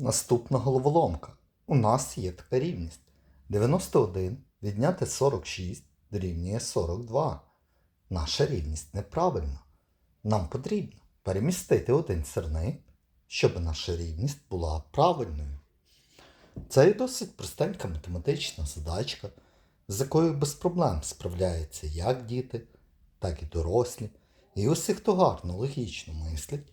Наступна головоломка. У нас є така рівність. 91 відняти 46 дорівнює 42. Наша рівність неправильна. Нам потрібно перемістити один сирник, щоб наша рівність була правильною. Це і досить простенька математична задачка, з якою без проблем справляються як діти, так і дорослі. І усі, хто гарно логічно мислить,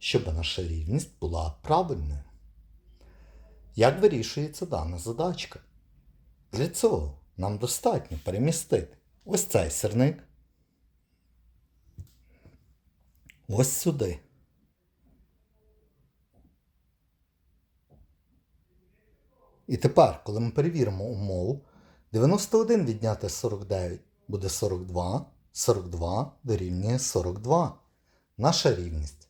щоб наша рівність була правильною. Як вирішується дана задачка? Для цього нам достатньо перемістити ось цей сирник. Ось сюди. І тепер, коли ми перевіримо умову, 91 відняти 49 буде 42, 42 дорівнює 42. Наша рівність